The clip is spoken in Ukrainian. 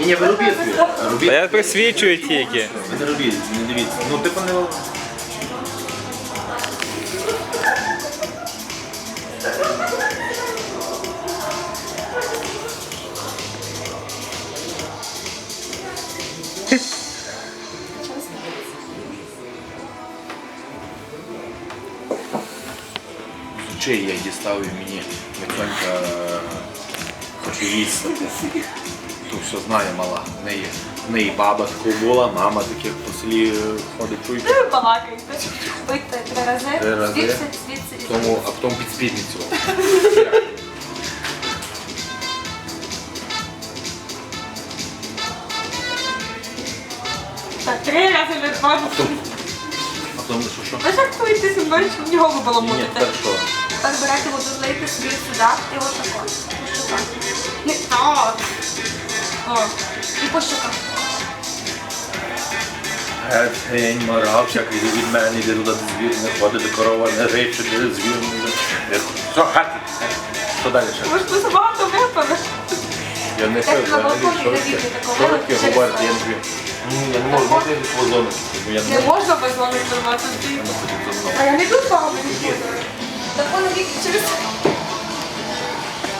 Ні, ні, ви робіть. Та Робіть. я присвічую тільки. Ви не робіть, не дивіться. Ну, типу не... Очей я дістав і мені Миконька хоче їсти. То все знає мала. В неї, в неї баба така була, мама таких по селі ходить, чуєте. Ви балакаєте. Пийте три рази. Три рази. Звідси, звідси. і Тому, а потім під спідницю. Так, три рази не хватить. А потім що що? Ви жартуєте зі мною, щоб нього було Ні, ні, мутити. так що? Так берете воду, злийте собі сюди і от тако. По щоках. Не так. О, і по щоках. Геть морав, всякий від мене йде туди звір, не ходить корова, не речі, де звір. не- Що, хати? Що далі ще? Ви ж тут забагато випили. Я не Так на балконі не вийти такого, Що таке через говорити? це. Я не п'ю. Ну, Я не можу бути в вазону, бо я не Не можна без вами тримати. Я не. А я не тут з вами не буду. Так воно вік через...